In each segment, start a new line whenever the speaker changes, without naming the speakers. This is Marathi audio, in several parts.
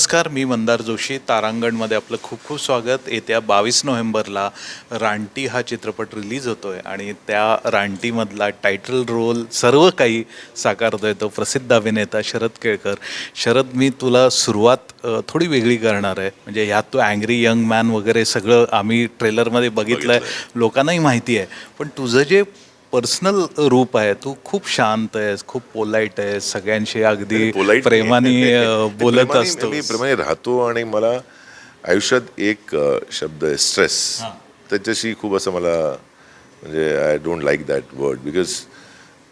नमस्कार मी मंदार जोशी. तारांगणमध्ये आपलं खूप खूप स्वागत. येत्या बावीस नोव्हेंबरला रानटी हा चित्रपट रिलीज होतो आहे आणि त्या रानटीमधला टायटल रोल सर्व काही साकारतो आहे तो प्रसिद्ध अभिनेता शरद केळकर. शरद मी तुला सुरुवात थोडी वेगळी करणार आहे. म्हणजे ह्यात तू अँग्री यंग मॅन वगैरे सगळं आम्ही ट्रेलरमध्ये बघितलं आहे लोकांनाही माहिती आहे. पण तुझं जे पर्सनल रूप आहे तू खूप शांत आहेस खूप पोलाईट आहेस सगळ्यांशी अगदी प्रेमाने बोलत असतो.
मी प्रेमाने राहतो आणि मला आयुष्यात एक शब्द आहे स्ट्रेस त्याच्याशी खूप असं मला म्हणजे I don't like that word because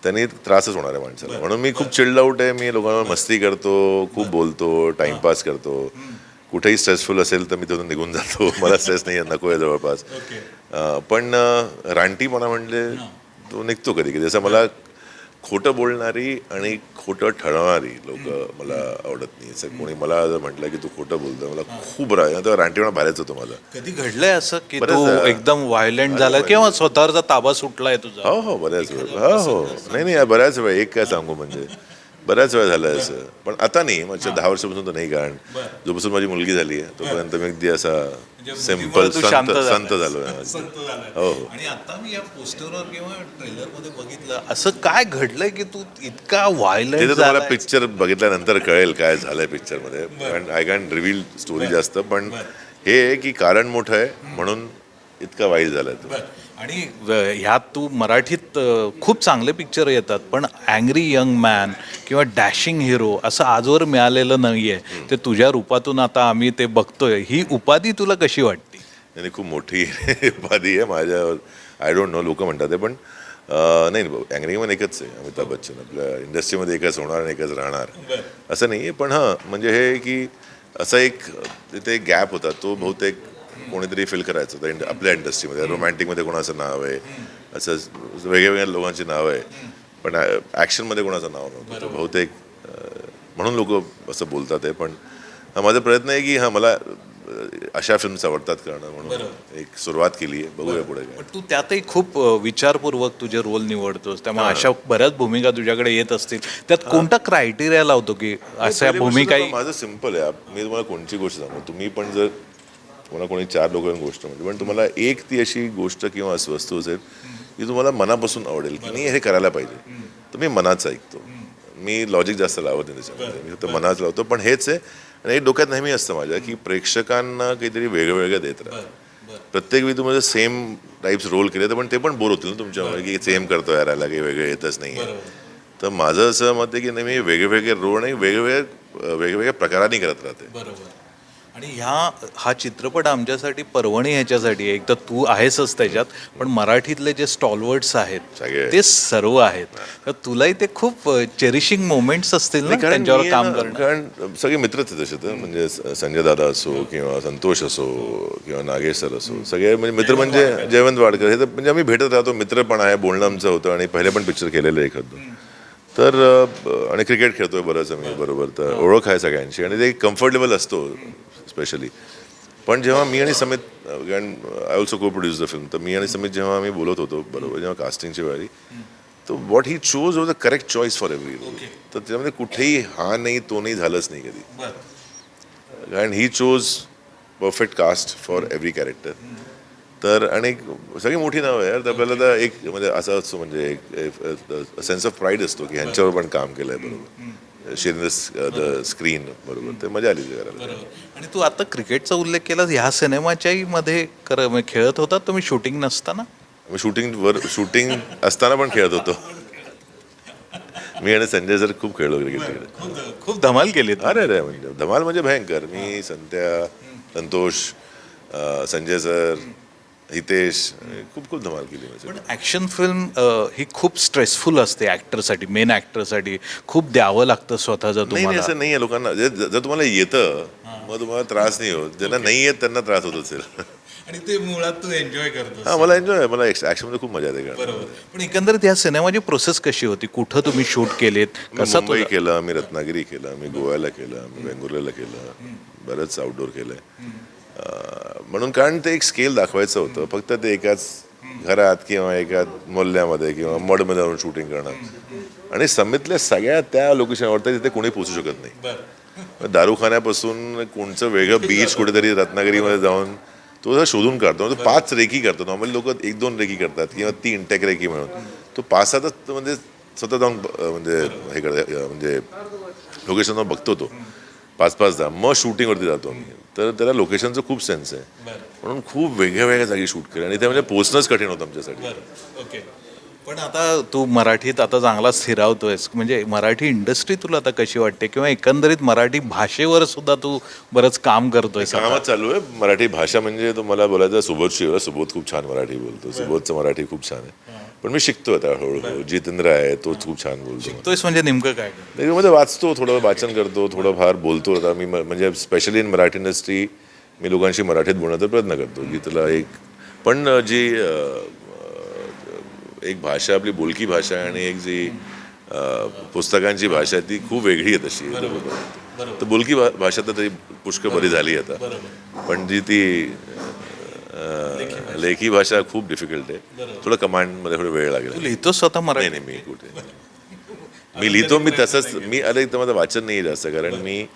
त्याने त्रासच होणार आहे माणसाला. म्हणून मी खूप चिल्ड आउट आहे मी लोकांवर मस्ती करतो खूप बोलतो टाइमपास करतो. कुठेही स्ट्रेसफुल असेल तर मी तिथून निघून जातो. मला स्ट्रेस नाही आहे नको आहे जवळपास. पण रानटीपणा म्हणजे तो निघतो कधी कधी. जसं मला खोटं बोलणारी आणि खोटं ठरवणारी लोक मला आवडत नाही. असं कोणी मला जर म्हटलं की तू खोटं बोलतो मला खूप राग रानटीपणा बाहेरच होतो माझा.
कधी घडलंय असं की तू. एकदम व्हायलेंट झाला किंवा स्वतःवरचा ताबा सुटलाय तुझा?
हो हो बऱ्याच वेळ. हो हो. नाही नाही बऱ्याच वेळ. एक काय सांगू म्हणजे बऱ्याच वेळ झालं असं. पण आता नाही माझ्या दहा वर्षापासून तर नाही कारण. जोपासून माझी मुलगी झाली आहे तोपर्यंत मी अगदी असा
सिंपल तू शांत
संत. संत झालो हो हो.
आणि आता मी या पोस्टरवर किंवा ट्रेलरमध्ये बघितलं असं काय घडलंय की तू इतका
ते
व्हायलेंट
तर तुम्हाला पिक्चर बघितल्यानंतर कळेल काय झालंय पिक्चरमध्ये. कारण आय कॅन रिव्हील स्टोरी जास्त पण हे आहे की कारण मोठं आहे म्हणून इतका वाईट झालाय तो.
आणि ह्यात तू मराठीत खूप चांगले पिक्चर येतात पण अँग्री यंग मॅन किंवा डॅशिंग हिरो असं आजवर मिळालेलं नाहीये. ते तुझ्या रूपातून आता आम्ही ते बघतोय. ही उपाधी तुला कशी वाटते?
आणि खूप मोठी उपाधी आहे माझ्या आय डोंट नो लोक म्हणतात ते पण नाही अँग्री मन एकच आहे अमिताभ बच्चन. आपल्या इंडस्ट्रीमध्ये एकच होणार आणि एकच राहणार. असं नाही आहे पण हां म्हणजे हे की असा एक तिथे गॅप होता. तो बहुतेक कोणीतरी फिल करायचं. इंड- आपल्या इंडस्ट्रीमध्ये रोमॅन्टिकमध्ये कोणाचं नाव आहे? असं वेगळ्या वेगळ्या लोकांची नावं आहे. पण ॲक्शनमध्ये कोणाचं नाव नव्हतं. तर बहुतेक म्हणून लोक असं बोलतात आहे. पण हा माझा प्रयत्न आहे की हा मला अशा फिल्म्स आवडतात करणं म्हणून एक सुरुवात केली आहे. बघूया पुढे
तू त्यातही खूप विचारपूर्वक तुझे रोल निवडतोस. त्यामुळे अशा बऱ्याच भूमिका तुझ्याकडे येत असतील. त्यात कोणता क्रायटेरिया लावतो की अशा भूमिका
तर माझं सिंपल आहे. मी तुम्हाला कोणची गोष्ट सांगू? तुम्ही पण जर तुम्हाला कोणी चार लोक गोष्ट म्हणजे पण तुम्हाला एक ती अशी गोष्ट किंवा अशी वस्तू असेल जी तुम्हाला मनापासून आवडेल की मी हे करायला पाहिजे. तर मी मनाचं ऐकतो. मी लॉजिक जास्त लावत नाही त्याच्यामध्ये. मी फक्त मनाच लावतो. पण हेच आहे. आणि हे डोक्यात नेहमी असतं माझ्या की प्रेक्षकांना काहीतरी वेगळं वेगळं देत राहा. प्रत्येक वेळी तुम्हाला सेम टाईप्स रोल केले तर पण ते पण बोर होतील ना तुमच्यामुळे की सेम करतो याराला काही वेगळं येतच नाही तर माझं असं मत आहे की नाही मी वेगवेगळे रोल आणि वेगवेगळ्या वेगवेगळ्या प्रकारांनी करत राहते.
बरोबर. आणि ह्या हा चित्रपट आमच्यासाठी पर्वणी ह्याच्यासाठी आहे. एक तर तू आहेसच त्याच्यात पण मराठीतले जे स्टॉलवर्ड्स आहेत. ते सर्व आहेत. तर तुलाही ते खूप चेरिशिंग मोमेंट्स असतील ना त्यांच्यावर काम करणं.
कारण सगळे मित्रच आहेत तसे तर म्हणजे संजय दादा असो किंवा संतोष असो किंवा नागेश सर असो सगळे म्हणजे मित्र म्हणजे जयवंत वाडकर. हे तर म्हणजे आम्ही भेटत राहतो मित्र पण आहे बोलणं आमचं होतं आणि पहिले पण पिक्चर केलेलं एखादं. तर आणि क्रिकेट खेळतोय बरंच आम्ही बरोबर. तर ओळख आहे सगळ्यांची आणि ते कम्फर्टेबल असतो. स्पेशली पण जेव्हा मी आणि समित कारण I also co produce the film तर मी आणि समित जेव्हा आम्ही बोलत होतो बरोबर जेव्हा कास्टिंगच्या वेळी तर what he chose was the correct choice for every role तर त्याच्यामध्ये कुठेही हा नाही तो नाही झालंच नाही कधी. कारण he chose perfect cast for every character तर आणि सगळी मोठी नावं आहे यार. तर आपल्याला तर एक म्हणजे असं असतो म्हणजे एक सेन्स ऑफ प्राईड असतो की ह्यांच्यावर पण काम केलं आहे बरोबर शेअरिंग द स्क्रीन बरोबर. ते मजा आली करायला
आणि तू आता क्रिकेटचा उल्लेख केला ह्या सिनेमाच्याही मध्ये कर खेळत होता तुम्ही शूटिंग नसताना?
मी शूटिंग वर शूटिंग असताना पण खेळत होतो. मी आणि संजय सर खूप खेळलो क्रिकेट
खूप धमाल केली
अरे अरे म्हणजे धमाल म्हणजे भयंकर. मी संत्या संतोष संजय सर हितेश खूप खूप धमाल केली म्हणजे.
पण ॲक्शन फिल्म ही खूप स्ट्रेसफुल असते ॲक्टरसाठी मेन ॲक्टरसाठी खूप द्यावं लागतं स्वतःचं
नाही नाही
तुम्हाला.
असं नाही आहे लोकांना. जे- जर तुम्हाला येतं मग तुम्हाला त्रास नाही होत. ज्यांना नाही येत त्यांना त्रास होत असेल.
आणि ते मुळात तू एन्जॉय करतो
हा मला एन्जॉय मला ॲक्शनमध्ये खूप मजा येते कारण
पण एकंदरीत या सिनेमाची प्रोसेस कशी होती? कुठं तुम्ही शूट केलेत?
मी
कसा
मुंबई केलं आम्ही रत्नागिरी केलं आम्ही गोव्याला केलं आम्ही बेंगुर्ल्याला केलं बरंच आउटडोर केलंय. म्हणून कारण ते एक स्केल दाखवायचं होतं. फक्त ते एकाच घरात किंवा एका मोल्ल्यामध्ये किंवा मडमध्ये जाऊन शूटिंग करणं. आणि समितल्या सगळ्या त्या लोकेशनवर तिथे कोणी पोचू शकत नाही. दारूखान्यापासून कोणचं वेगळं बीच कुठेतरी रत्नागिरीमध्ये जाऊन तो जरा शोधून काढतो. तो पाच रेकी करतो नॉर्मली लोक एक दोन रेकी करतात किंवा तीन टेक रेकी म्हणून. तो पाच सातच म्हणजे स्वतः जाऊन म्हणजे हे करत म्हणजे लोकेशनवर बघतो तो. पाच पाचदा मग शूटिंगवरती जातो मी तर त्याला लोकेशनचं खूप सेन्स आहे. म्हणून खूप वेगळ्या वेगळ्या जागी शूट केलं. आणि ते म्हणजे पोचणंच कठीण होतं आमच्यासाठी.
ओके पण आता तू मराठीत आता चांगला स्थिरावतोयस. म्हणजे मराठी इंडस्ट्री तुला आता कशी वाटते? किंवा एकंदरीत मराठी भाषेवर सुद्धा तू बरंच काम करतोय
कामच चालू आहे. मराठी भाषा म्हणजे तो मला बोलायचं सुबोध शिव सुबोध खूप छान मराठी बोलतो. सुबोधचं मराठी खूप छान आहे. पण मी शिकतो आता हळूहळू. जितेंद्र आहे तो खूप छान बोलतो.
तोयस म्हणजे नेमकं काय?
त्याच्यामध्ये वाचतो थोडं वाचन करतो थोडं फार बोलतो. आता मी म- म्हणजे स्पेशली इन मराठी इंडस्ट्री मी लोकांशी मराठीत बोलण्याचा प्रयत्न करतो. की त्याला एक पण जी अं, एक भाषा आपली बोलकी भाषा आहे आणि एक जी अं, पुस्तकांची भाषा आहे ती खूप वेगळी आहे तशी. तर बोलकी भा- भाषा तर तरी पुष्कळ बरी झाली आता. पण जी ती अं, लेखी भाषा. खूप डिफिकल्ट आहे. थोडं कमांडमध्ये थोडं वेळ लागेल.
तू लिहितोस स्वतः मराठी?
नाही मी कुठे? मी लिहितो मी तसंच मी आता एक तर माझं वाचन नाही जास्त कारण मी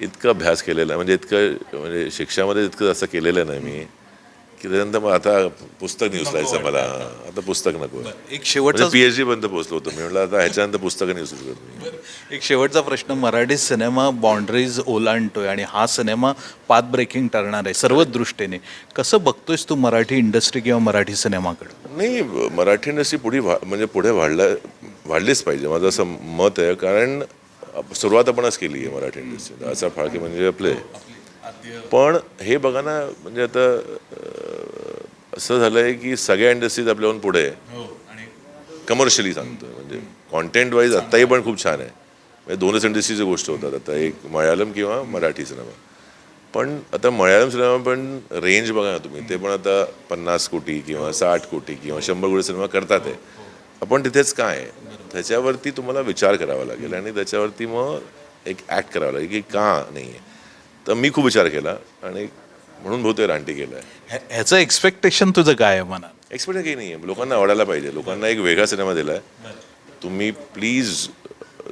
इतकं अभ्यास केलेला आहे. म्हणजे इतकं म्हणजे शिक्षामध्ये इतकं जास्त केलेलं नाही मी. की त्यानंतर मग आता पुस्तक उचलायचं मला. आता पुस्तक नको.
एक शेवटचा
म्हणजे पीएचडी पर्यंत पोहोचलो होतो. मी म्हटलं आता ह्याच्यानंतर पुस्तकं मी
एक शेवटचा प्रश्न. मराठी सिनेमा बाउंड्रीज ओलांडतोय आणि हा सिनेमा पाथ ब्रेकिंग ठरणार आहे सर्वच दृष्टीने कसं बघतोयस तू मराठी इंडस्ट्री किंवा मराठी सिनेमाकडे?
नाही मराठी इंडस्ट्री पुढे म्हणजे पुढे वाढला वाढलीच पाहिजे. माझं असं मत आहे कारण सुरुवात आपणच केली आहे मराठी इंडस्ट्रीत असा फाळके म्हणजे आपले. पण हे बघा ना म्हणजे आता असं झालं आहे की सगळ्या इंडस्ट्रीज आपल्याहून पुढे आहे. कमर्शियली सांगतोय म्हणजे कॉन्टेंट वाईज आत्ताही पण खूप छान आहे. म्हणजे दोनच इंडस्ट्रीच्या गोष्ट होतात. आता एक मल्याळम किंवा मराठी सिनेमा पण आता मल्याळम सिनेमा पण रेंज बघा ना तुम्ही. ते पण आता पन्नास कोटी किंवा साठ कोटी किंवा शंभर कोटी सिनेमा करतात आहे. आपण तिथेच काय त्याच्यावरती तुम्हाला विचार करावा लागेल आणि त्याच्यावरती मग एक ॲक्ट करावं लागेल की का नाही आहे तर मी खूप विचार केला आणि म्हणून बहुतेक रानटी केलं आहे
ह्या- ह्याचं एक्सपेक्टेशन तुझं काय आहे मनात?
एक्सपेक्ट काही नाही आहे लोकांना आवडायला पाहिजे. लोकांना एक वेगळा सिनेमा दिला आहे तुम्ही प्लीज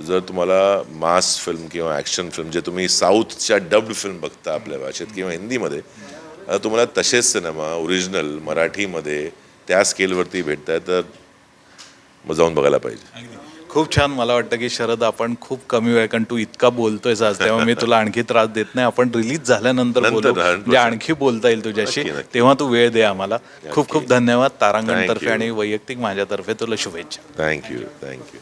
जर तुम्हाला मास फिल्म किंवा ॲक्शन फिल्म जे तुम्ही साऊथच्या डब्ड फिल्म बघता आपल्या भाषेत किंवा हिंदीमध्ये आता तुम्हाला तसेच सिनेमा ओरिजिनल मराठीमध्ये त्या स्केलवरती भेटत आहे तर मग जाऊन बघायला पाहिजे.
खूप छान मला वाटतं की शरद आपण खूप कमी वेळ कारण तू इतका बोलतोयस आज तेव्हा मी तुला आणखी त्रास देत नाही आपण रिलीज झाल्यानंतर बोलू. म्हणजे आणखी बोलता येईल तुझ्याशी. तेव्हा तू वेळ दे आम्हाला खूप खूप धन्यवाद तारांगण
Thank
तर्फे
you.
आणि वैयक्तिक माझ्यातर्फे तुला शुभेच्छा
थँक्यू थँक्यू